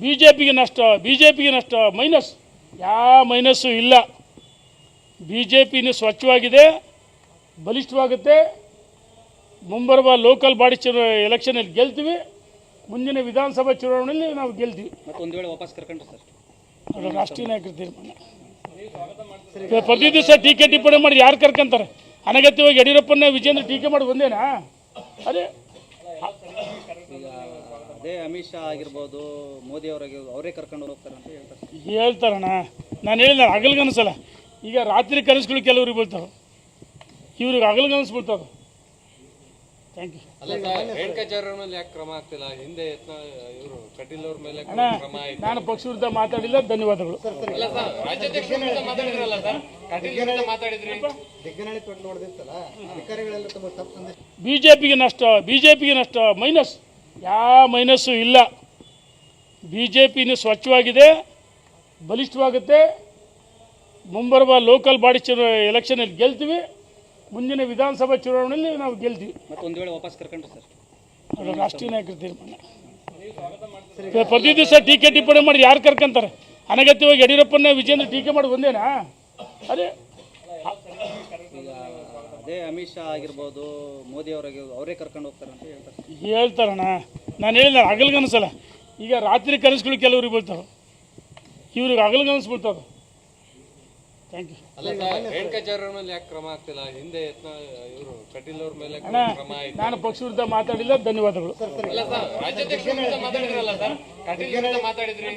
B J ಪಿಗೆ ನಷ್ಟ B J ಪಿಗೆ ನಷ್ಟ ಮೈನಸ್. ಯಾವ ಮೈನಸ್ಸು ಇಲ್ಲ. ಬಿ ಜೆ ಪಿನೂ ಸ್ವಚ್ಛವಾಗಿದೆ ಬಲಿಷ್ಠವಾಗುತ್ತೆ. ಮುಂಬರುವ ಲೋಕಲ್ ಬಾಡಿ ಚುನ ಎಲೆಕ್ಷನಲ್ಲಿ ಗೆಲ್ತೀವಿ. ಮುಂದಿನ ವಿಧಾನಸಭಾ ಚುನಾವಣೆಯಲ್ಲಿ ನಾವು ಗೆಲ್ತೀವಿ. ಒಂದು ವೇಳೆ ವಾಪಸ್ ಕರ್ಕೊಂಡು ಸರ್? ಅದು ರಾಷ್ಟ್ರೀಯ ನಾಯಕರ ತೀರ್ಮಾನ. ಪ್ರತಿ ದಿವಸ ಟೀಕೆ ಟಿಪ್ಪಣಿ ಮಾಡಿ ಯಾರು ಕರ್ಕೊಂತಾರೆ? ಅನಗತ್ಯವಾಗಿ ಯಡಿಯೂರಪ್ಪನ ವಿಜೇಂದ್ರ ಟೀಕೆ ಮಾಡಿ ಬಂದೇನಾ ಅದೇ. ಅದೇ ಅಮಿತ್ ಶಾ ಆಗಿರ್ಬೋದು ಮೋದಿ ಅವರಿಗೆ ಅವರೇ ಕರ್ಕೊಂಡು ಹೋಗ್ತಾರೆ ಅಂತ ಹೇಳ್ತಾರೆ. ಹೇಳ್ತಾರಣ್ಣ. ನಾನು ಹೇಳಿದ ಹಗಲ್ಗನಸಲ್ಲ ಈಗ ರಾತ್ರಿ ಕನಸುಗಳು ಕೆಲವ್ರಿಗೆ ಬೀಳ್ತಾವೆ. ಇವ್ರಿಗೆ ಕನಸು ಬೀಳ್ತಾವೆ ಥ್ಯಾಂಕ್ ಯು ಯಾಕೆ ಕ್ರಮ ಆಗ್ತಿಲ್ಲ ಹಿಂದೆ ಇವರು ಕಟೀಲ್ ಅವ್ರ ಮೇಲೆ ಕ್ರಮ ಆಯ್ತು ನಾನು ಪಕ್ಷ ವಿರುದ್ಧ ಮಾತಾಡಿಲ್ಲ ಧನ್ಯವಾದಗಳು. ಅಲ್ಲ ಸರ್ ರಾಜ್ಯಾಧ್ಯಕ್ಷರ ವಿರುದ್ಧ ಮಾತಾಡಿದ್ರಲ್ಲ ಸರ್? ಕಟೀಲ್ ವಿರುದ್ಧ ಮಾತಾಡಿದ್ರಿ? ದಿಗ್ಗನಹಳ್ಳಿ ತೊಟ್ಟು ನೋಡಿದಿರ್ತಲ್ಲ ಅಧಿಕಾರಿಗಳೆಲ್ಲ ತುಂಬ ತಪ್ಪು ಸಂದೇಶ ಬಿ ನಷ್ಟ ಬಿಜೆಪಿಗೆ ನಷ್ಟ ಮೈನಸ್. ಯಾವ ಮೈನಸ್ಸು ಇಲ್ಲ. ಬಿ ಜೆ ಪಿನೂ ಸ್ವಚ್ಛವಾಗಿದೆ ಬಲಿಷ್ಠವಾಗುತ್ತೆ. ಮುಂಬರುವ ಲೋಕಲ್ ಬಾಡಿ ಚುನಾ ಎಲೆಕ್ಷನಲ್ಲಿ ಗೆಲ್ತೀವಿ. ಮುಂದಿನ ವಿಧಾನಸಭಾ ಚುನಾವಣೆಯಲ್ಲಿ ನಾವು ಗೆಲ್ತೀವಿ. ಒಂದು ವೇಳೆ ವಾಪಸ್ ಕರ್ಕೊಂಡ್ರೆ ಸರ್. ಅದು ರಾಷ್ಟ್ರೀಯ ನಾಯಕರ ತೀರ್ಮಾನ. ಪ್ರತಿ ದಿವಸ ಟೀಕೆ ಟಿಪ್ಪಣಿ ಮಾಡಿ ಯಾರು ಕರ್ಕೊಂತಾರೆ? ಅನಗತ್ಯವಾಗಿ ಯಡಿಯೂರಪ್ಪನ ವಿಜೇಂದ್ರ ಟೀಕೆ ಮಾಡಿ ಬಂದೇನಾ ಅದೇ ಅದೇ ಅಮಿತ್ ಶಾ ಆಗಿರ್ಬೋದು ಮೋದಿ ಅವರಿಗೆ ಅವರೇ ಕರ್ಕೊಂಡು ಹೋಗ್ತಾರೆ ಅಂತ ಹೇಳ್ತಾರೆ. ಹೇಳ್ತಾರಣ ಹೇಳ್ತಾರಣ್ಣ. ನಾನು ಹೇಳಿದ ಹಗಲ್ಗನಸಲ್ಲ. ಈಗ ರಾತ್ರಿ ಕನಸುಗಳು ಕೆಲವ್ರಿಗೆ ಬೀಳ್ತಾವೆ. ಇವ್ರಿಗೆ ಹಗಲ್ಗನಸು ಬೀಳ್ತಾವೆ. ಥ್ಯಾಂಕ್ ಯು ಮೇಲೆ ಯಾಕೆ ಕ್ರಮ ಆಗ್ತಿಲ್ಲ? ಹಿಂದೆ ಯತ್ನ ಇವರು ಕಟೀಲ್ ಅವ್ರ ಮೇಲೆ ಅಣ್ಣ ಕ್ರಮ ಆಯ್ತು. ನಾನು ಪಕ್ಷ ವಿರುದ್ಧ ಮಾತಾಡಿಲ್ಲ ಧನ್ಯವಾದಗಳು. ಅಲ್ಲ ಸರ್ ರಾಜ್ಯಾಧ್ಯಕ್ಷರ ವಿರುದ್ಧ ಮಾತಾಡಿದ್ರಲ್ಲ ಸರ್ ಕಟೀಲ್ ವಿರುದ್ಧ ಮಾತಾಡಿದ್ರಿ?